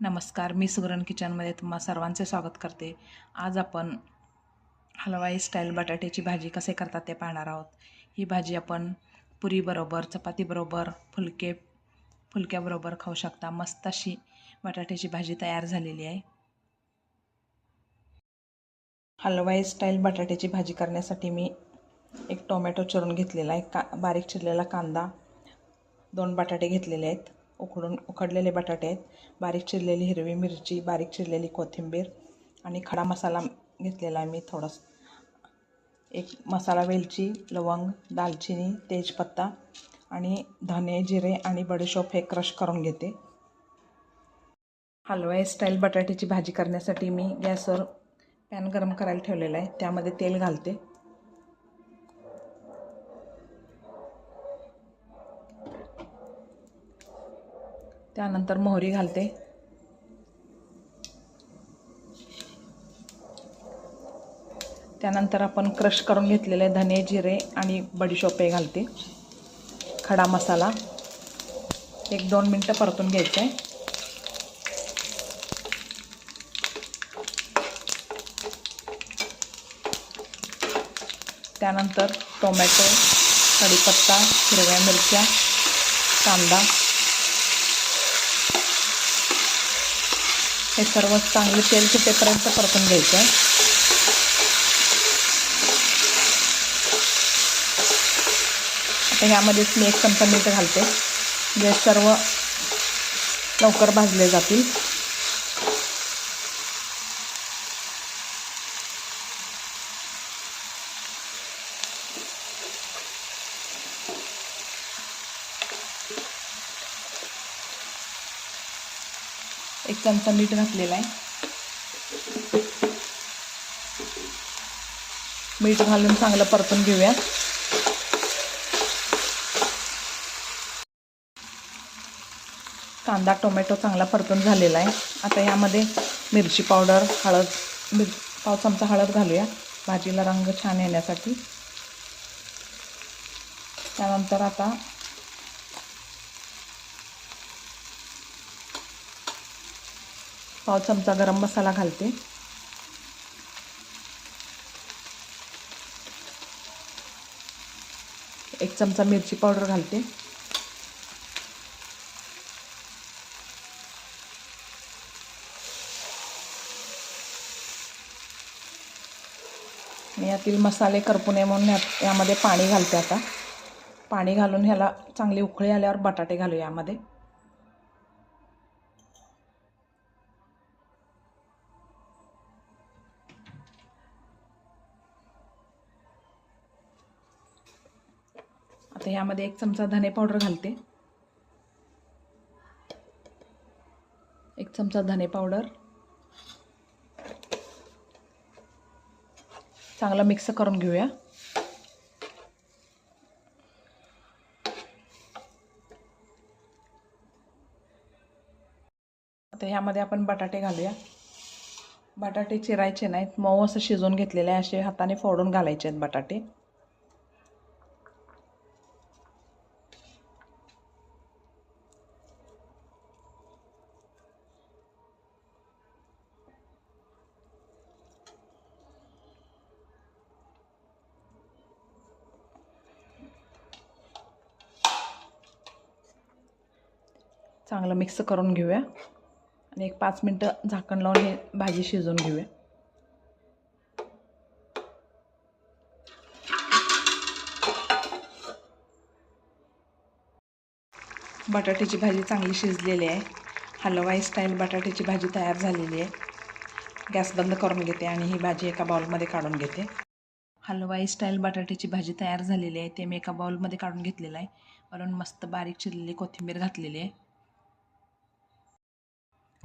नमस्कार मी सुगरण किचनमध्ये तुम्हा सर्वांचे स्वागत करते. आज आपण हलवाई स्टाईल बटाट्याची भाजी कसे करतात ते पाहणार आहोत. ही भाजी आपण पुरीबरोबर चपातीबरोबर फुलके फुलक्याबरोबर खाऊ शकता. मस्त अशी बटाट्याची भाजी तयार झालेली आहे. हलवाई स्टाईल बटाट्याची भाजी करण्यासाठी मी एक टोमॅटो चिरून घेतलेला आहे. का बारीक चिरलेला कांदा दोन बटाटे घेतलेले आहेत. उकडून उकडलेले बटाटे आहेत. बारीक चिरलेली हिरवी मिरची बारीक चिरलेली कोथिंबीर आणि खडा मसाला घेतलेला आहे मी थोडंसं. एक मसाला वेलची लवंग दालचिनी तेजपत्ता आणि धने जिरे आणि बडीशोप हे क्रश करून घेते. हलवाई स्टाईल बटाट्याची भाजी करण्यासाठी मी गॅसवर पॅन गरम करायला ठेवलेला आहे. त्यामध्ये तेल घालते. त्यानंतर मोहरी घालते. त्यानंतर आपण क्रश करून घेतलेले धने जिरे आणि बडीशोपे घालते. खडा मसाला. एक दोन मिनटं परतून घ्यायचं. आहे त्यानंतर टोमॅटो कढीपत्ता हिरव्या मिरच्या कांदा हे सर्व चांगले तेल सुटेपर्यंत परतून घ्यायचं आहे. आता ह्यामध्येच मी एक चमचा मीठ घालते. जे सर्व लवकर भाजले जातील. एक चमचा मीठ घातलेला आहे. मीठ घालून चांगलं परतून घेऊया कांदा टोमॅटो चांगला परतून झालेला आहे. आता यामध्ये मिरची पावडर हळद मिर पाव चमचा हळद घालूया. भाजीला रंग छान येण्यासाठी. त्यानंतर आता पाव चमचा गरम मसाला घालते. एक चमचा मिरची पावडर घालते. आणि यातील मसाले करपू नये म्हणून यात यामध्ये पाणी घालते आता. पाणी घालून ह्याला चांगली उकळी आल्यावर बटाटे घालू यामध्ये. तर ह्यामध्ये एक चमचा धने पावडर घालते. एक चमचा धने पावडर. चांगलं मिक्स करून घेऊया. आता ह्यामध्ये आपण बटाटे घालूया. बटाटे चिरायचे नाहीत. मऊ असं शिजवून घेतलेले आहे. असे हाताने फोडून घालायचे आहेत बटाटे. चांगलं मिक्स करून घेऊया. आणि एक पाच मिनटं झाकण लावून हे भाजी शिजवून घेऊया. बटाट्याची भाजी चांगली शिजलेली आहे. हलवाई स्टाईल बटाट्याची भाजी तयार झालेली आहे. गॅस बंद करून घेते आणि ही भाजी एका बाउलमध्ये काढून घेते. हलवाई स्टाईल बटाट्याची भाजी तयार झालेली आहे. ते मी एका बाउलमध्ये काढून घेतलेलं आहे. वरून मस्त बारीक चिरलेली कोथिंबीर घातलेली आहे.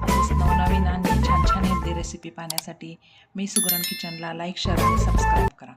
तसेच नवनवीन आणि छान छान हेल्दी रेसिपी पाहण्यासाठी मी सुगरण किचनला लाईक शेअर आणि सबस्क्राईब करा.